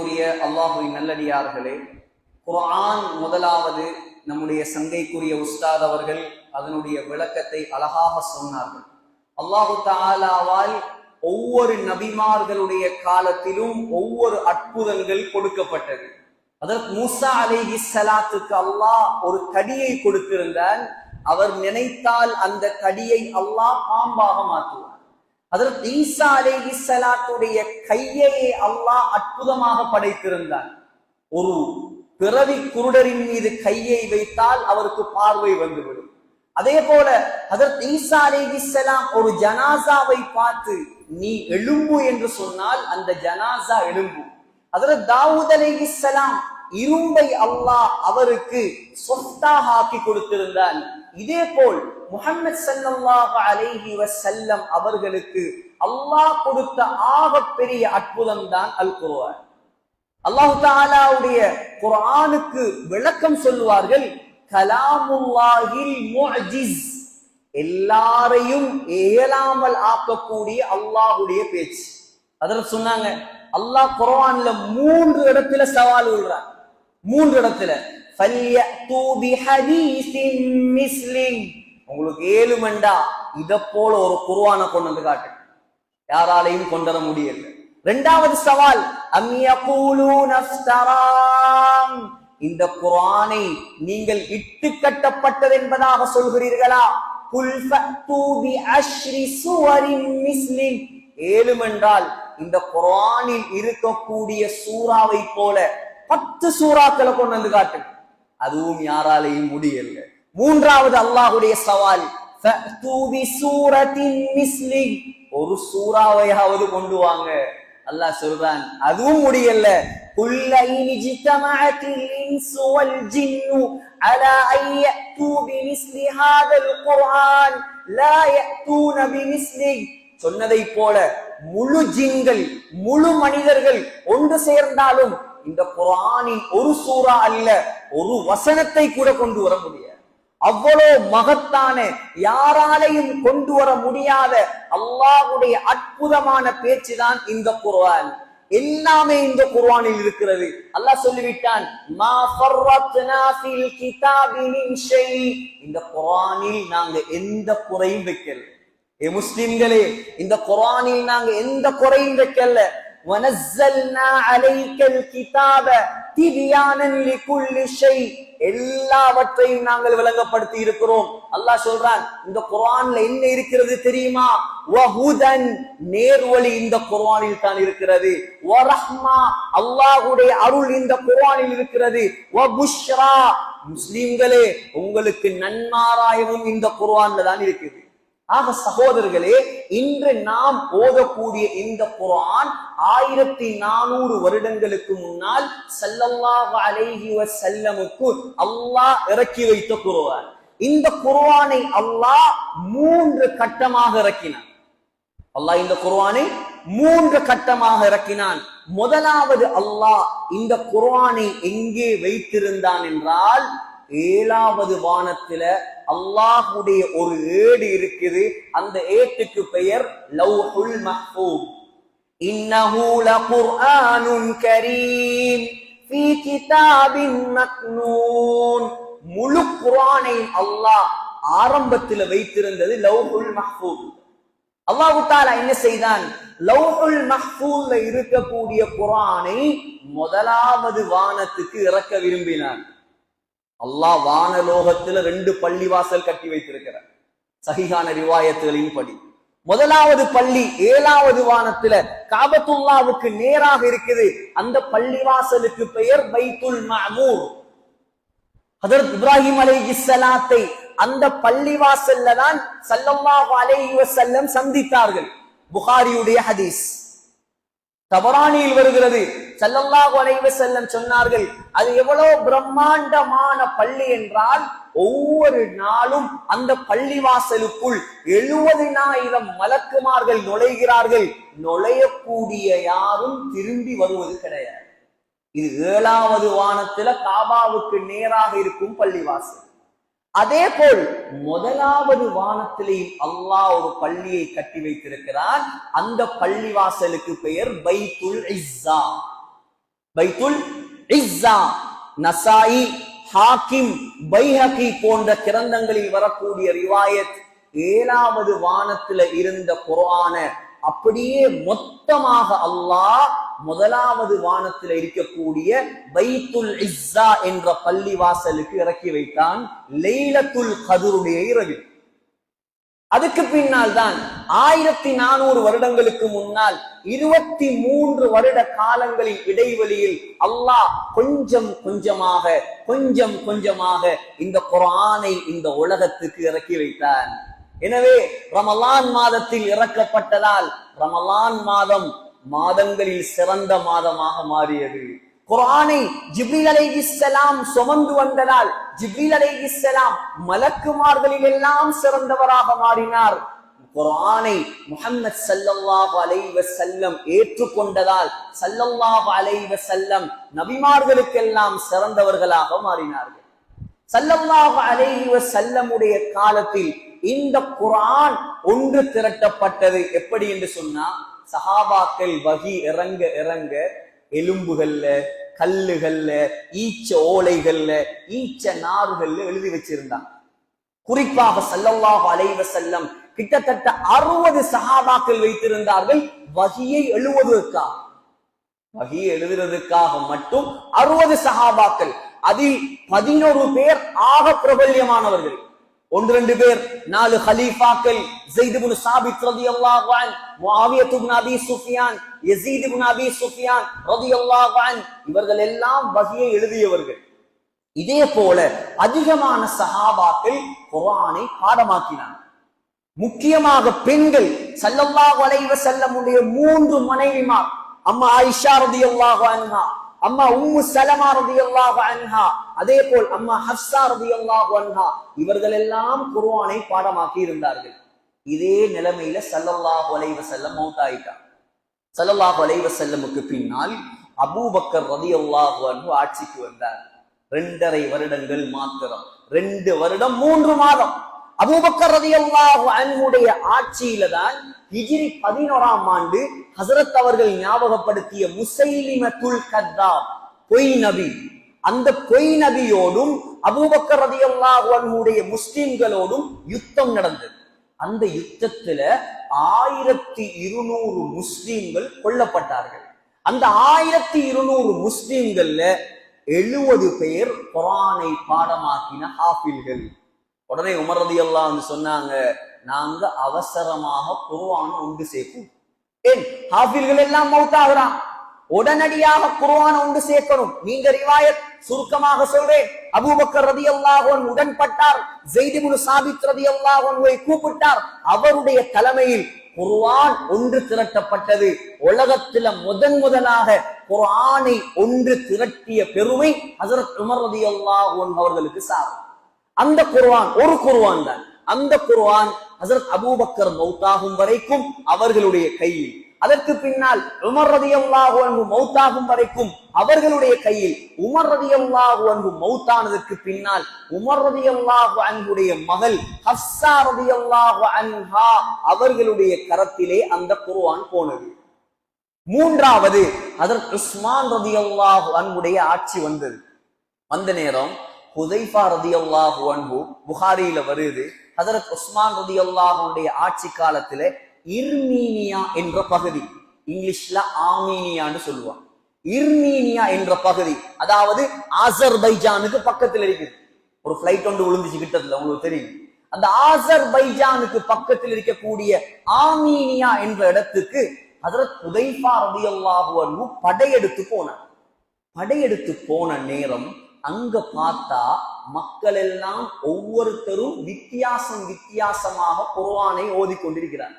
அல்லாஹுல் அலீம் அல்லாஹுவின் நல்லடியார்களே குர்ஆன் முதலாவது நம்முடைய சங்கைக்குரிய உஸ்தாத் அவர்கள் அதனுடைய விளக்கத்தை அழகாக சொன்னார்கள். அல்லாஹு தாலாவால் ஒவ்வொரு நபிமார்களுடைய காலத்திலும் ஒவ்வொரு அற்புதங்கள் கொடுக்கப்பட்டது. அதற்கு மூசா அலைஹி சலாத்துக்கு அல்லாஹ் ஒரு கடியை கொடுத்திருந்தால் அவர் நினைத்தால் அந்த கடியை அல்லாஹ் பாம்பாக மாற்றுவார் அதற்கு ஈசா அலைஹி ஸலாத்துடைய கையையே அல்லாஹ் அற்புதமாக படைத்திருந்தார். ஒரு பிறவி குருடரின் மீது கையை வைத்தால் அவருக்கு பார்வை வந்துவிடும். அதே போல அதற்கு ஈசா அலைஹிஸ்ஸலாம் ஒரு ஜனாசாவை பார்த்து நீ எழும்பு என்று சொன்னால் அந்த ஜனாசா எழும்பு. அதற்கு தாவூத் அலைஹிஸ்ஸலாம் இரும்பை அல்லாஹ் அவருக்கு சொத்தாக ஆக்கி கொடுத்திருந்தான் இதே போல் முகமது சல்லாஹ் அலைஹி வசல்லம் அவர்களுக்கு அல்லாஹ் கொடுத்த ஆகப்பெரிய அற்புதம் தான் அல் குர்ஆன் அல்லாஹு தாலாவுடைய குரானுக்கு விளக்கம் சொல்லுவார்கள் கலாமுல்லாஹில் முஅஜிஸ். எல்லாரையும் இயலாமல் ஆக்கக்கூடிய அல்லாஹுடைய பேச்சு. அதில் சொன்னாங்க அல்லாஹ் குரான்ல மூன்று இடத்துல சவால் விடுறான். மூன்று இடத்துல. உங்களுக்கு ஏழு மண்டா இத போல ஒரு குருவான கொண்டு வந்து காட்டு யாராலையும் கொண்டு வர முடியல. இரண்டாவது சவால் அம் யகூலூன இந்த குர்ஆனை நீங்கள் இட்டு கட்டப்பட்டது என்பதாக சொல்கிறீர்களா? குல் பி சுவரின் மிஸ்லின். ஏழும் என்றால் இந்த குர்ஆனில் இருக்கக்கூடிய சூறாவை போல பத்து சூறாக்களை கொண்டு வந்து காட்டு அதுவும் யாராலையும் முடியல. மூன்றாவது அல்லாஹுடைய சவால் பி ஒரு சூறாவையாவது கொண்டு வாங்க. அல்லாஹ் சொல்றான் அதுவும் முடியல. குல்ல இன் ஜித்தமஅத்தில் ஜின்னு அலா அன் யஅது சொன்னதை போல முழு ஜின்கள் முழு மனிதர்கள் ஒன்று சேர்ந்தாலும் இந்த குரானின் ஒரு சூறா அல்ல ஒரு வசனத்தை கூட கொண்டு வர முடியாது. அவ்வளவு மகத்தான யாராலையும் கொண்டு வர முடியாத அல்லாஹுடைய அற்புதமான பேச்சுதான் இந்த குர்ஆன். எல்லாமே இந்த குர்ஆனில் இருக்கிறது. அல்லாஹ் சொல்லிவிட்டான் மா ஃபர்ரத்னா ஃபில் கிதாபி மின் ஷை இந்த குர்ஆனில் நாங்க எந்த குறையும் வைக்கல. ஏ முஸ்லிம்களே இந்த குர்ஆனில் நாங்க எந்த குறையும் வைக்கல. வனஸ்ஸல்னா அலைக்கல் கிதாப திபியானன் லிகுல்லி ஷை எல்லாவற்றையும் நாங்கள் விளங்கப்படுத்தி இருக்கிறோம். அல்லாஹ் சொல்றான் இந்த குர்ஆன்ல என்ன இருக்கிறது தெரியுமா? வஹுதன் நேர்வழி இந்த குர்ஆனில் தான் இருக்கிறது. வரஹ்மா அல்லாஹ்வுடைய அருள் இந்த குர்ஆனில் இருக்கிறது. வபுஷ்ரா முஸ்லிம்களே உங்களுக்கு நன்மாராயமும் இந்த குர்ஆன்ல தான் இருக்குது. ஆக சகோதரர்களே இன்று நாம் ஓதக்கூடிய இந்த குரான் ஆயிரத்தி நானூறு வருடங்களுக்கு முன்னால் சல்லல்லாஹ் அலைஹி வசல்லமுக்கு அல்லாஹ் இறக்கி வைத்த குருவான் இந்த குர்வானை அல்லாஹ் மூன்று கட்டமாக இறக்கினான். அல்லாஹ் இந்த குர்வானை மூன்று கட்டமாக இறக்கினான். முதலாவது அல்லாஹ் இந்த குர்வானை எங்கே வைத்திருந்தான் என்றால் ஏழாவது வானத்துல அல்லாஹுடைய ஒரு ஏடு இருக்குது. அந்த ஏட்டுக்கு பெயர் லவ்ஹுல் மஹ்ஃபூஸ். இன்னஹு லகுர்ஆனுன் கரீம். ஃபீ கிதாபின் மக்னூன். முழு குர்ஆனை அல்லாஹ் ஆரம்பத்தில் வைத்திருந்தது லவ்ஹுல் மஹ்ஃபூஸ். அல்லாஹு தாலா என்ன செய்தான்? லவ்ஹுல் மஹ்ஃபூல்ல இருக்கக்கூடிய குர்ஆனை முதலாவது வானத்துக்கு இறக்க விரும்பினான். அல்லாஹ் வானலோகத்துல ரெண்டு பள்ளிவாசல் கட்டி வைத்திருக்கிறார். சகிகான ரிவாயத்துகளின் படி. முதலாவது பள்ளி ஏழாவது வானத்துல காபத்துல்லாவுக்கு நேராக இருக்குது. அந்த பள்ளிவாசலுக்கு பெயர் பைத்துல் மஅமூர் ஹதரத் இப்ராஹிம் சலாத்தை அந்த பள்ளிவாசல்ல தான் ஸல்லல்லாஹு அலைஹி வஸல்லம் சந்தித்தார்கள். புகாரியுடைய ஹதீஸ். தபராணியில் வருகிறது. ஸல்லல்லாஹு அலைஹி செல்லம் சொன்னார்கள் அது எவ்வளவு பிரம்மாண்டமான பள்ளி என்றால் ஒவ்வொரு நாளும் அந்த பள்ளிவாசலுக்குள் எழுபதினாயிரம் மலக்குமார்கள் நுழைகிறார்கள். நுழையக்கூடிய யாரும் திரும்பி வருவது கிடையாது. இது ஏழாவது வானத்துல காபாவுக்கு நேராக இருக்கும் பள்ளிவாசல். அதே போல் முதலாவது வானத்திலேயும் அல்லாஹ் ஒரு பள்ளியை கட்டி வைத்திருக்கிறார் அந்த பள்ளி வாசலுக்கு பெயர் பைத்துல் இஸ்ஸா. பைத்துல் இஸ்ஸா. நசாயி ஹாக்கிம் பைஹகி போன்ற கிரந்தங்களில் வரக்கூடிய ரிவாயத் ஏழாவது வானத்துல இருந்த குரான அப்படியே மொத்தமாக அல்லாஹ் முதலாவது வானத்தில் இருக்கக்கூடிய பைத்துல் இஸ்ஸா என்ற பள்ளி வாசலுக்கு இறக்கி வைத்தான் லைலத்துல் கதுருடைய இரவில் அதுக்கு பின்னால் தான் ஆயிரத்தி நானூறு வருடங்களுக்கு முன்னால் இருபத்தி மூன்று வருட காலங்களின் இடைவெளியில் அல்லாஹ் கொஞ்சம் கொஞ்சமாக கொஞ்சம் கொஞ்சமாக இந்த குரானை இந்த உலகத்துக்கு இறக்கி வைத்தான். எனவே ரமலான் மாதத்தில் இறக்கப்பட்டதால் ரமலான் மாதம் மாதங்களில் சிறந்த மாதமாக மாறியது. குரானை ஜிப்ரீல் அலைஹிஸ்ஸலாம் சுமந்து வந்ததால் ஜிப்ரீல் அலைஹிஸ்ஸலாம் மலக்குமார்களில் எல்லாம் சிறந்தவராக மாறினார். குரானை முஹம்மத் ஸல்லல்லாஹு அலைவ செல்லம் ஏற்றுக்கொண்டதால் ஸல்லல்லாஹு அலைவ செல்லம் நபிமார்களுக்கெல்லாம் சிறந்தவர்களாக மாறினார்கள். ஸல்லல்லாஹு அலைவ செல்லமுடைய காலத்தில் இந்த குரான் ஒன்று திரட்டப்பட்டது. எப்படி என்று சொன்னா சஹாபாக்கள் வகி இறங்க இறங்க எலும்புகள்ல கல்லுகள்ல ஈச்ச ஓலைகள்ல ஈச்ச நாறுகள்ல எழுதி வச்சிருந்தாங்க குறிப்பாக சல்லல்லாஹு அலைவ செல்லம் கிட்டத்தட்ட அறுபது சஹாபாக்கள் வைத்திருந்தார்கள். வகியை எழுவதற்காக வகி எழுதுறதுக்காக மட்டும் அறுபது சஹாபாக்கள். அதில் பதினோரு பேர் ஆக பிரபல்யமானவர்கள் ஒன்று ரெண்டு பேர். நாலு ஹலீஃபாக்கள். ஜெயித் இப்னு சாபித் ரதி an Muawiya Abi Sufyan Yazid ibn Abi Sufyan ரதி அன் இவர்கள் எல்லாம் வகையை எழுதியவர்கள். இதே போல அதிகமான சஹாபாக்கள் குரானை பாடமாக்கினார் முக்கியமாக பெண்கள் சல்லல்லாஹு அலைஹி வஸல்லமுடைய மூன்று மனைவிமார் அம்மா ஆயிஷா ரலியல்லாஹு அன்ஹா அம்மா உம்மு சலமா ரலியல்லாஹு அன்ஹா அதே போல் அம்மா ஹப்சா ரதி அன்ஹா இவர்கள் எல்லாம் குர்ஆனை பாடமாக்கி இருந்தார்கள். இதே நிலைமையில ஸல்லல்லாஹு அலைஹி வஸல்லம் மௌத்தாயிட்டார் சல்லல்லா அலைஹி வஸல்லமுக்கு பின்னால் அபூபக்கர் ரலியல்லாஹு அன்ஹு ஆட்சிக்கு வந்தார். ரெண்டரை வருடங்கள் மாத்திரம் ரெண்டு வருடம் மூன்று மாதம். அபூபக்கர் ரலியல்லாஹு அன்ஹுடைய ஆட்சியில தான் ஹிஜ்ரி பதினோராம் ஆண்டு ஹசரத் அவர்கள் ஞாபகப்படுத்திய முசைலிமத்துல் கத்தா பொய் நபி. அந்த பொய் நபியோடும் அபூபக்கர் ரலியல்லாஹு அன்ஹுடைய முஸ்லிம்களோடும் யுத்தம் நடந்தது. அந்த யுத்தத்துல ஆயிரத்தி இருநூறு முஸ்லிம்கள் கொல்லப்பட்டார்கள். அந்த ஆயிரத்தி இருநூறு முஸ்லிம்கள்ல எழுபது பேர் குரானை பாடமாக்கின ஹாஃபில்கள். உடனே உமர் ரதி அன்ஹு சொன்னாங்க நாங்க அவசரமாக குருவான உண்டு சேர்ப்போம். ஏன்? ஹாஃபில்கள் எல்லாம் மௌத்தாகிறான் உடனடியாக குருவான ஒன்று சேர்க்கணும். நீங்க ரிவாயத் சுருக்கமாக சொல்றேன். அபூபக்கர் ரதி அல்லாஹோன் உடன்பட்டார். ஸெய்த் சாபித் ரதி அன்ஹுவை கூப்பிட்டார். அவருடைய தலைமையில் குர்ஆன் ஒன்று திரட்டப்பட்டது. உலகத்துல முதன் முதலாக குர்ஆனை ஒன்று திரட்டிய பெருமை ஹசரத் உமர் ரதி அல்லாஹோன் அவர்களுக்கு சாரும். அந்த குர்ஆன் ஒரு குர்ஆன் தான். அந்த குர்ஆன் ஹசரத் அபூபக்கர் மௌத்தாகும் வரைக்கும் அவர்களுடைய கையில் அதற்கு பின்னால் உமர் ரதியல்லாஹு அன்பு மௌத்தாகும் வரைக்கும் அவர்களுடைய கையில் உமர் ரதியல்லாஹு அன்பு மௌத்தானதற்கு பின்னால் உமர் ரதியல்லாஹு அன்புடைய மகள் ஹப்ஸா ரதியல்லாஹு அன்ஹா அவர்களுடைய கரத்திலே அந்த குர்ஆன் போனது. மூன்றாவது அதற்கு உஸ்மான் ரதியல்லாஹு அன்புடைய ஆட்சி வந்தது. வந்த நேரம் ஹுதைஃபா ரதியல்லாஹு அன்பு புகாரியில வருது. ஹதரத் உஸ்மான் ரதியல்லாஹுடைய ஆட்சி காலத்துல இர்மீனியா என்ற பகுதி இங்கிலீஷ்ல ஆமீனியான்னு சொல்லுவான் இர்மீனியா என்ற பகுதி அதாவது ஆசர்பைஜானுக்கு பக்கத்துல இருக்குது. ஒரு பிளைட் ஒன்று விழுந்துச்சு கிட்டத்துல உங்களுக்கு தெரியும். அந்த ஆசர்பைஜானுக்கு பக்கத்தில் இருக்கக்கூடிய ஆமீனியா என்ற இடத்துக்கு ஹஜரத் ஹுதைஃபா ரதியல்லாஹு அன்ஹு படையெடுத்து போனார். படையெடுத்து போன நேரம் அங்க பார்த்தா மக்கள் எல்லாம் ஒவ்வொருத்தரும் வித்தியாசம் வித்தியாசமாக குர்வானை ஓதி கொண்டிருக்கிறார்.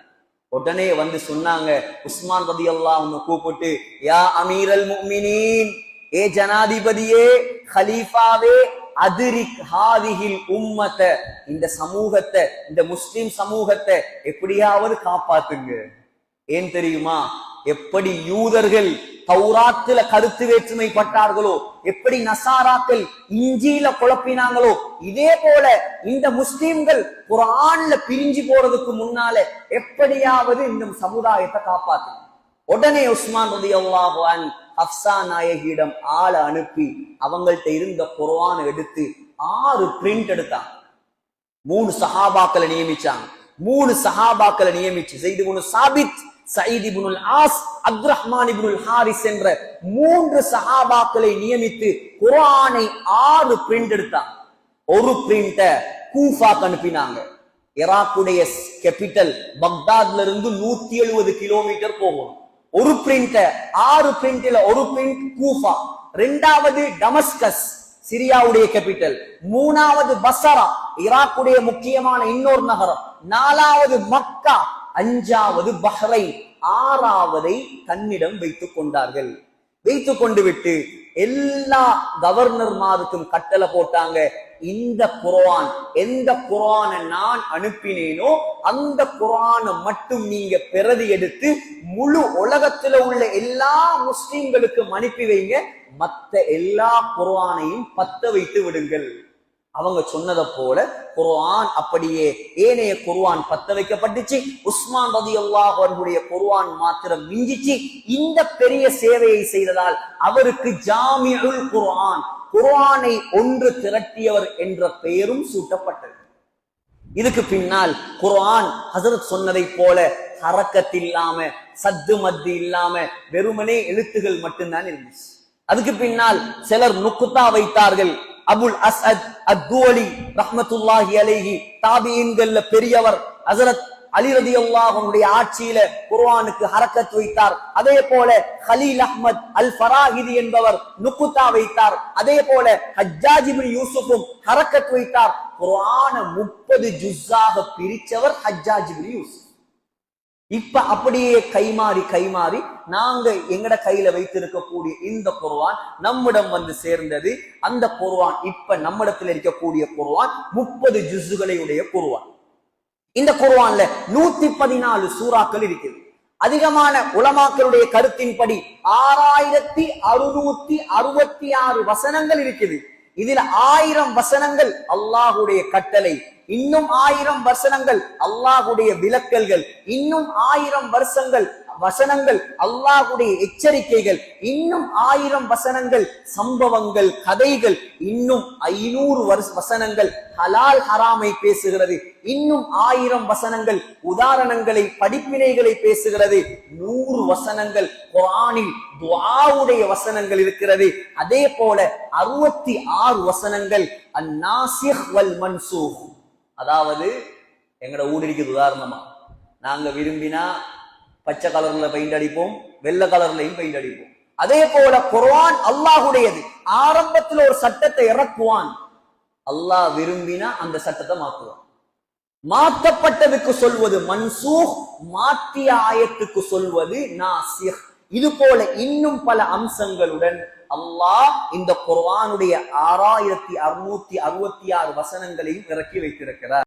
உடனே வந்து சொன்னாங்க உஸ்மான் ரதி அல்லாஹ் கூப்பிட்டு யா அமீரல் முமினின் ஏ ஜனாதிபதியே ஹலீஃபாவே அதிரிக் ஹாதிஹில் உம்மத்தை இந்த சமூகத்தை இந்த முஸ்லிம் சமூகத்தை எப்படியாவது காப்பாத்துங்க. ஏன் தெரியுமா? எப்படி யூதர்கள் தௌராத்துல கருத்து வேற்றுமை பட்டார்களோ எப்படி நசாராக்கள் இஞ்சியில குழப்பினாங்களோ இதே போல இந்த முஸ்லீம்கள் குரான்ல பிரிஞ்சு போறதுக்கு முன்னால எப்படியாவது இந்த சமுதாயத்தை காப்பாத்து உடனே உஸ்மான் ரதி அல்லாஹான் ஹப்சா நாயகியிடம் ஆளை அனுப்பி அவங்கள்ட்ட இருந்த குரானை எடுத்து ஆறு பிரிண்ட் எடுத்தாங்க. மூணு சஹாபாக்களை நியமிச்சாங்க. மூணு சஹாபாக்களை நியமிச்சு செய்து குனு Thabit Saeed ibnul As Abdur Rahman ibnul Haris என்ற மூன்று சஹாபாக்களை நியமித்து குர்ஆனை ஆறு பிரிண்ட் எடுத்தாங்க. ஒரு பிரிண்ட கூஃபாக்கு அனுப்பினாங்க. இராக்குடைய கேபிட்டல் பக்தாத்ல இருந்து நூத்தி எழுபது கிலோமீட்டர் போகும் ஒரு பிரிண்ட ஆறு பிரிண்ட்ல ஒரு பிரிண்ட் கூஃபா. ரெண்டாவது டமஸ்கஸ் சிரியாவுடைய கேபிட்டல் மூணாவது பசரா ஈராக்குடைய முக்கியமான இன்னொரு நகரம். நாலாவது மக்கா அஞ்சாவது பஹ்ரை ஆறாவதை தன்னிடம் வைத்துக் கொண்டார்கள். வைத்துக் கொண்டு விட்டு எல்லா கவர்னர்மாருக்கும் கட்டளை போட்டாங்க. இந்த குரான் எந்த குரானை நான் அனுப்பினேனோ அந்த குரானை மட்டும் நீங்க பிரதி எடுத்து முழு உலகத்துல உள்ள எல்லா முஸ்லிம்களுக்கும் அனுப்பி வைங்க. மத்த எல்லா குரானையும் பத்த வைத்து விடுங்கள். அவங்க சொன்னதை போல குர்ஆன் அப்படியே ஏனைய குர்ஆன் பத்த வைக்கப்பட்டுச்சு. உஸ்மான் ரதி அவர்களுடைய குர்ஆன் மாத்திரம் மிஞ்சிச்சு. இந்த பெரிய சேவையை செய்ததால் அவருக்கு ஜாமியுல் குர்ஆன் குர்ஆனை ஒன்று திரட்டியவர் என்ற பெயரும் சூட்டப்பட்டது. இதுக்கு பின்னால் குர்ஆன் ஹசரத் சொன்னதை போல ஹரக்கத் இல்லாம சத்து மத்து இல்லாம வெறுமனே எழுத்துகள் மட்டும்தான் இருந்துச்சு. அதுக்கு பின்னால் சிலர் நுக்குத்தா வைத்தார்கள். அபுல் அஸ்அத் அத்வலி ரஹமத்துல்லாஹி அலேஹி தாபியின்கள்ல பெரியவர் ஹசரத் அலி ரதி அல்லாஹனுடைய ஆட்சியில குர்ஆனுக்கு ஹரக்கத் வைத்தார். அதே போல ஹலீல் அஹ்மத் அல் ஃபராஹிதி என்பவர் நுக்குத்தா வைத்தார். அதே போல ஹஜ்ஜாஜிபின் யூசுஃபும் ஹரக்கத் வைத்தார். குர்ஆன முப்பது ஜுஸ்ஸாக பிரிச்சவர் ஹஜ்ஜாஜிபின் இப்னு யூசுப் இப்ப அப்படியே கைமாறி கைமாறி நாங்க எங்கட கையில வைத்திருக்கக்கூடிய இந்த குர்ஆன் நம்மிடம் வந்து சேர்ந்தது. அந்த குர்ஆன் இப்ப நம்மிடத்தில் இருக்கக்கூடிய குருவான் முப்பது ஜுஸ்ஸுகளை உடைய குர்ஆன் இந்த குர்வான்ல நூத்தி பதினாலு சூறாக்கள் இருக்குது. அதிகமான உலமாக்களுடைய கருத்தின்படி ஆறாயிரத்தி அறுநூத்தி அறுபத்தி ஆறு வசனங்கள் இருக்குது. இதுல ஆயிரம் வசனங்கள் அல்லாஹுடைய கட்டளை. இன்னும் ஆயிரம் வசனங்கள் அல்லாஹுடைய விலக்கல்கள் இன்னும் ஆயிரம் வருஷங்கள் வசனங்கள் அல்லாஹுடைய எச்சரிக்கைகள் இன்னும் ஆயிரம் வசனங்கள் சம்பவங்கள் கதைகள் இன்னும் ஐநூறு வருஷ வசனங்கள் ஹலால் ஹராமை பேசுகிறது. இன்னும் ஆயிரம் வசனங்கள் உதாரணங்களை படிப்பினைகளை பேசுகிறது. நூறு வசனங்கள் குரானில் துவாவுடைய வசனங்கள் இருக்கிறது. அதே போல அறுபத்தி ஆறு வசனங்கள் அந்நாசிஹ் வல் மன்சூஹ் அதாவது எங்கட ஊர் இருக்குது உதாரணமா. நாங்க விரும்பினா பச்சை கலர்ல பெயிண்ட் அடிப்போம் வெள்ளை கலர்லயும் பெயிண்ட் அடிப்போம். அதே போல குர்வான் அல்லாஹுடையது. ஆரம்பத்துல ஒரு சட்டத்தை இறக்குவான். அல்லாஹ் விரும்பினா அந்த சட்டத்தை மாத்துவான். மாற்றப்பட்டதுக்கு சொல்வது மன்சூஹ் மாற்றிய ஆயத்துக்கு சொல்வது நாசிஹ் இது போல இன்னும் பல அம்சங்களுடன் அல்லாஹ் இந்த குர்வானுடைய ஆறாயிரத்தி அறுநூத்தி அறுபத்தி ஆறு வசனங்களையும் இறக்கி வைத்திருக்கிறார்.